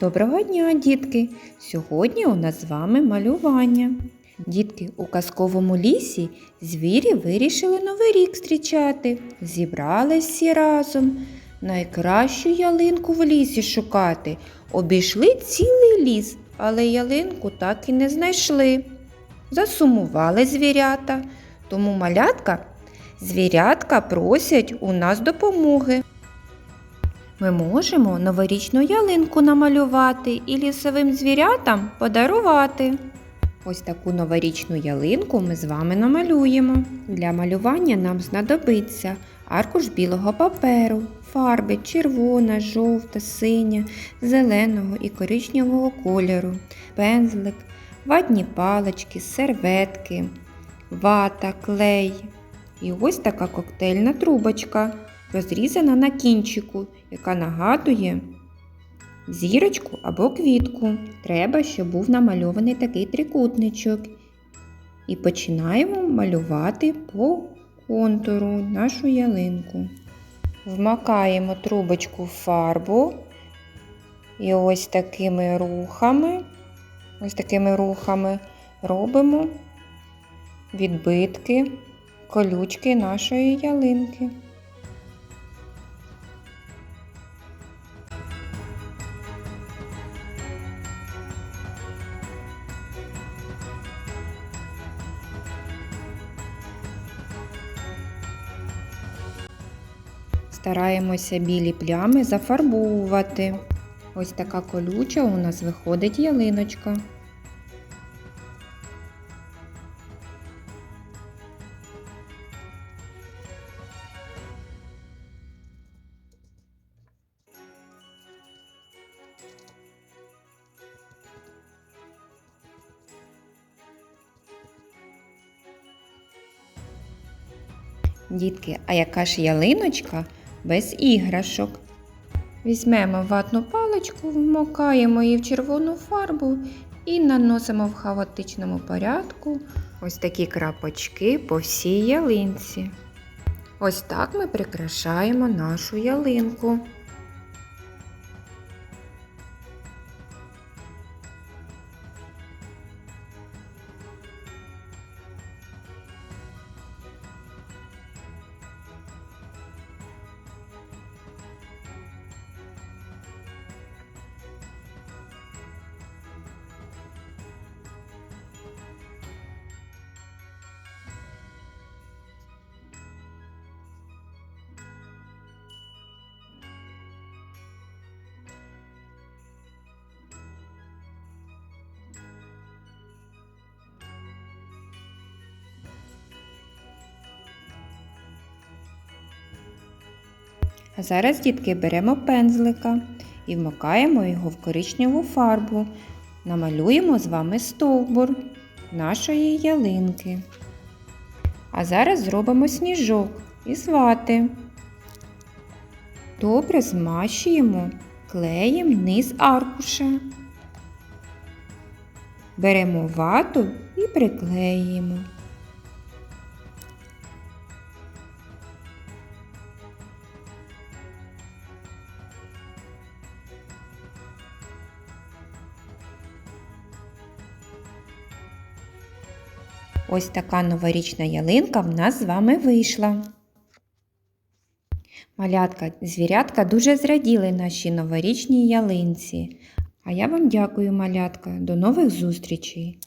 Доброго дня, дітки! Сьогодні у нас з вами малювання. Дітки, у казковому лісі звірі вирішили новий рік зустрічати. Зібрались всі разом. Найкращу ялинку в лісі шукати. Обійшли цілий ліс, але ялинку так і не знайшли. Засумували звірята, тому малятка звірятка просять у нас допомоги. Ми можемо новорічну ялинку намалювати і лісовим звірятам подарувати. Ось таку новорічну ялинку ми з вами намалюємо. Для малювання нам знадобиться аркуш білого паперу, фарби червона, жовта, синя, зеленого і коричневого кольору, пензлик, ватні палички, серветки, вата, клей. І ось така коктейльна трубочка, розрізана на кінчику, яка нагадує зірочку або квітку. Треба, щоб був намальований такий трикутничок. І починаємо малювати по контуру нашу ялинку. Вмакаємо трубочку в фарбу. І ось такими рухами, ось такими рухами робимо відбитки, колючки нашої ялинки. Стараємося білі плями зафарбовувати. Ось така колюча у нас виходить ялиночка. Дітки, а яка ж ялиночка без іграшок? Візьмемо ватну паличку, вмокаємо її в червону фарбу і наносимо в хаотичному порядку ось такі крапочки по всій ялинці. Ось так ми прикрашаємо нашу ялинку. А зараз, дітки, беремо пензлика і вмикаємо його в коричневу фарбу. Намалюємо з вами стовбур нашої ялинки. А зараз зробимо сніжок із вати. Добре змащуємо клеєм низ аркуша. Беремо вату і приклеїмо. Ось така новорічна ялинка в нас з вами вийшла. Малятка, звірятка дуже зраділи нашій новорічній ялинці. А я вам дякую, малятка. До нових зустрічей!